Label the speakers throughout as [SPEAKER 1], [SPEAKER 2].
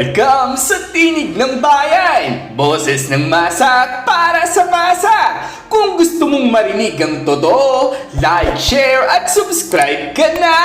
[SPEAKER 1] Welcome sa Tinig ng Bayan! Boses ng masa para sa masa! Kung gusto mong marinig ang totoo, like, share at subscribe ka na!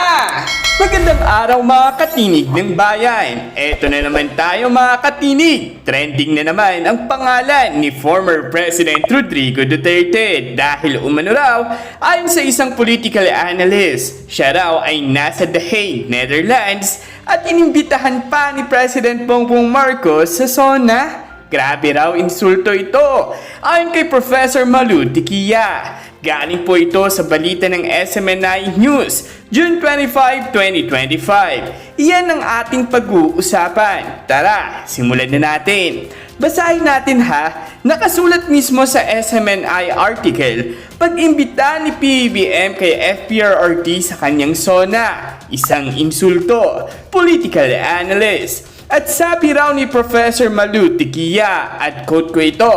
[SPEAKER 1] Magandang araw mga katinig ng bayan! Eto na naman tayo mga katinig! Trending na naman ang pangalan ni former President Rodrigo Duterte dahil umano raw ayon sa isang political analyst, siya raw ay nasa The Hague, Netherlands at inimbitahan pa ni President Bongbong Marcos sa SONA. Grabe raw insulto ito. Ayon kay Professor Malu Tikia, galing po ito sa balita ng SMNI News, June 25, 2025. Iyan ang ating pag-uusapan. Tara, simulan na natin. Basahin natin ha, nakasulat mismo sa SMNI article, pag-imbita ni PBM kay FPRRD sa kanyang SONA, isang insulto, political analyst. At sabi raw ni Professor Malu Tikia, at quote ko ito,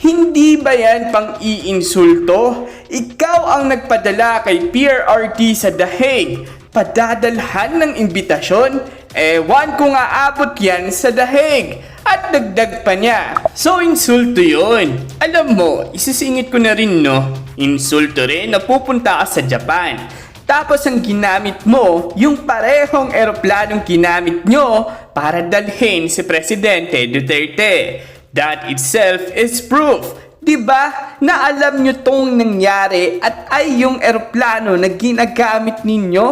[SPEAKER 1] Hindi ba yan pang iinsulto? Ikaw ang nagpadala kay PRRT sa The Hague, padadalhan ng imbitasyon? Ewan ko nga abot yan sa The Hague. At dagdag pa niya. So insulto yun. Alam mo, isisingit ko na rin no, insulto rin na pupunta ka sa Japan. Tapos ang ginamit mo, yung parehong eroplanong ginamit nyo para dalhin si Presidente Duterte. That itself is proof, di ba, na alam nyo tong nangyari at ay yung eroplano na ginagamit ninyo?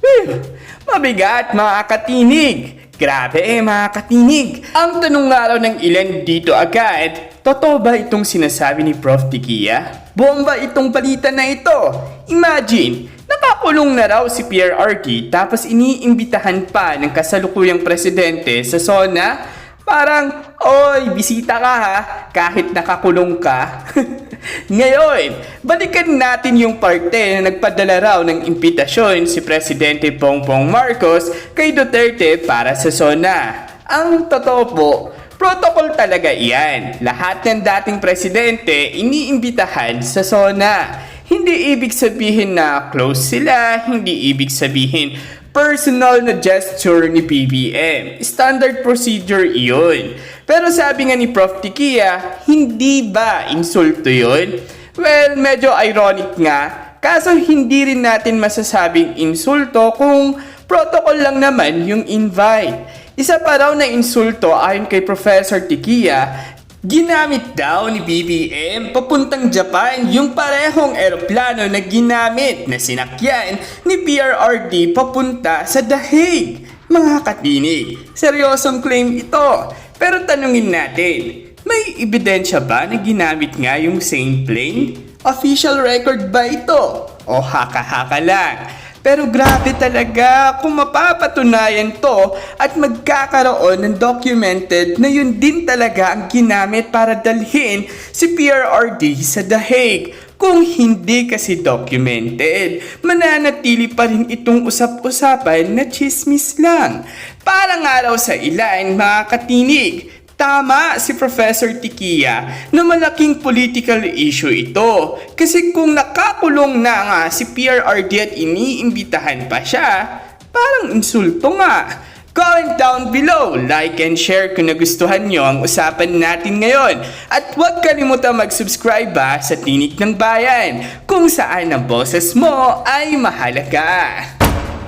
[SPEAKER 1] Whew, mabigat mga katinig. Grabe eh mga katinig. Ang tanong nga raw ng ilan dito agad, totoo ba itong sinasabi ni Prof. Tikia? Bomba itong balita na ito. Imagine, nakakulong na raw si PRRT tapos iniimbitahan pa ng kasalukuyang presidente sa SONA Parang, oy, bisita ka ha, kahit nakakulong ka. Ngayon, balikan natin yung parte na nagpadala raw ng imbitasyon si Presidente Bongbong Marcos kay Duterte para sa SONA. Ang totoo po, protocol talaga iyan. Lahat ng dating presidente iniimbitahan sa SONA. Hindi ibig sabihin na close sila, hindi ibig sabihin personal na gesture ni BBM. Standard procedure iyon. Pero sabi nga ni Prof. Tikia, hindi ba insulto yun? Well, medyo ironic nga. Kaso hindi rin natin masasabing insulto kung protocol lang naman yung invite. Isa pa raw na insulto ayon kay Professor Tikia, Ginamit daw ni BBM papuntang Japan yung parehong eroplano na ginamit na sinakyan ni PRRD papunta sa The Hague. Mga katinig, seryosong claim ito. Pero tanungin natin, may ebidensya ba na ginamit nga yung same plane? Official record ba ito? O haka-haka lang? Pero grabe talaga kung mapapatunayan to at magkakaroon ng documented na yun din talaga ang ginamit para dalhin si PRRD sa The Hague. Kung hindi kasi documented, mananatili pa rin itong usap-usapan na chismis lang. Para nga raw sa ilan mga katinig, Tama si Professor Tikia na malaking political issue ito. Kasi kung nakakulong na nga si PRRD at iniimbitahan pa siya, parang insulto nga. Comment down below, like and share kung nagustuhan nyo ang usapan natin ngayon. At huwag kalimutan mag-subscribe ba sa Tinik ng Bayan kung saan ang boses mo ay mahalaga.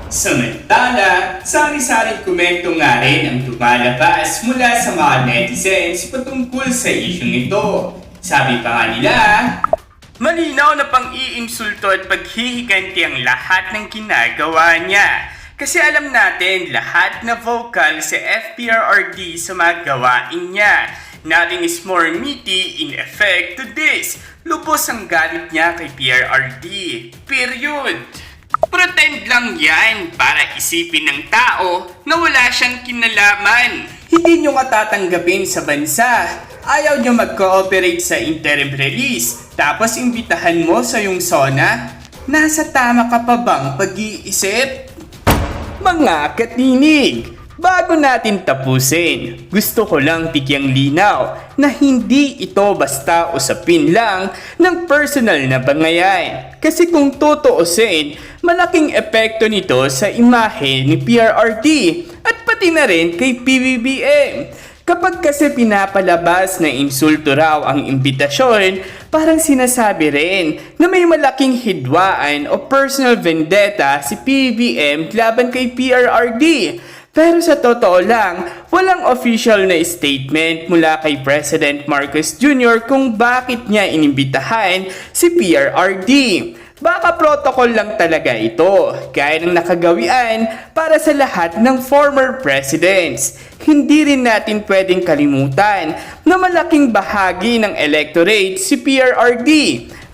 [SPEAKER 1] Samantala, sari-saring komento nga rin ang lumalabas mula sa mga netizens patungkol sa isyong ito. Sabi pa nga nila, Malinaw na pang-iinsulto at paghihiganti ang lahat ng ginagawa niya. Kasi alam natin lahat na vocal sa FPRRD sa mga gawain niya. Nothing is more meaty in effect to this. Lubos ang galit niya kay PRRD. Period. Pretend lang yan para isipin ng tao na wala siyang kinalaman. Hindi nyo nga tatanggapin sa bansa. Ayaw nyo mag-cooperate sa interim release. Tapos imbitahan mo sa yung SONA? Nasa tama ka pa bang pag-iisip? Mga katinig, bago natin tapusin, gusto ko lang tigyang linaw na hindi ito basta usapin lang ng personal na bangayan. Kasi kung tutuusin, malaking epekto nito sa imahe ni PRRD at pati na rin kay PBBM. Kapag kasi pinapalabas na insulto raw ang imbitasyon, parang sinasabi rin na may malaking hidwaan o personal vendetta si PBBM laban kay PRRD. Pero sa totoo lang, walang official na statement mula kay President Marcos Jr. kung bakit niya inimbitahan si PRRD. Baka protocol lang talaga ito, gaya ng nakagawian para sa lahat ng former presidents. Hindi rin natin pwedeng kalimutan na malaking bahagi ng electorate si PRRD.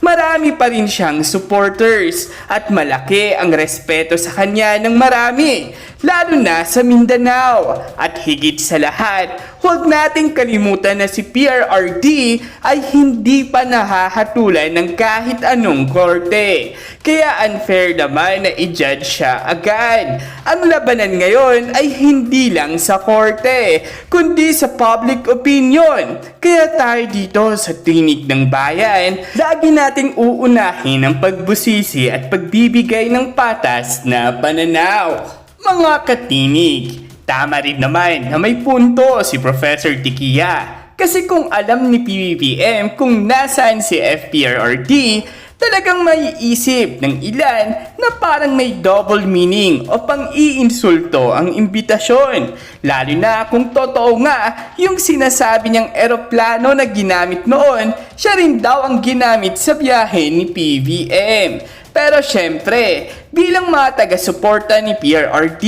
[SPEAKER 1] Marami pa rin siyang supporters at malaki ang respeto sa kanya ng marami, lalo na sa Mindanao. At higit sa lahat, huwag nating kalimutan na si PRRD ay hindi pa nahahatulan ng kahit anong korte. Kaya unfair naman na i-judge siya agad. Ang labanan ngayon ay hindi lang sa korte, kundi sa public opinion. Kaya tayo dito sa Tinig ng Bayan, lagi nating uunahin ang pagbusisi at pagbibigay ng patas na pananaw. Mga katinig, tama rin naman na may punto si Professor Tikia. Kasi kung alam ni PBBM kung nasaan si FPRRD, talagang may isip ng ilan na parang may double meaning o pang-iinsulto ang imbitasyon. Lalo na kung totoo nga yung sinasabi niyang eroplano na ginamit noon, siya rin daw ang ginamit sa biyahe ni PBM. Pero syempre, bilang mga taga-suporta ni PRRD,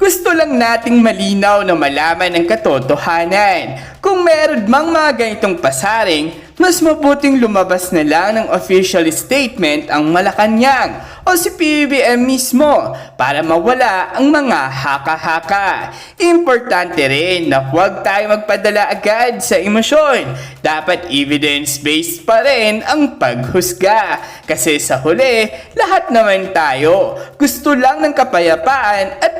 [SPEAKER 1] gusto lang nating malinaw na malaman ang katotohanan. Kung meron mang mga ganitong pasaring, mas mabuting lumabas na lang ng official statement ang Malacanang o si PBBM mismo para mawala ang mga haka-haka. Importante rin na huwag tayo magpadala agad sa emosyon. Dapat evidence-based pa rin ang paghusga. Kasi sa huli, lahat naman tayo gusto lang ng kapayapaan at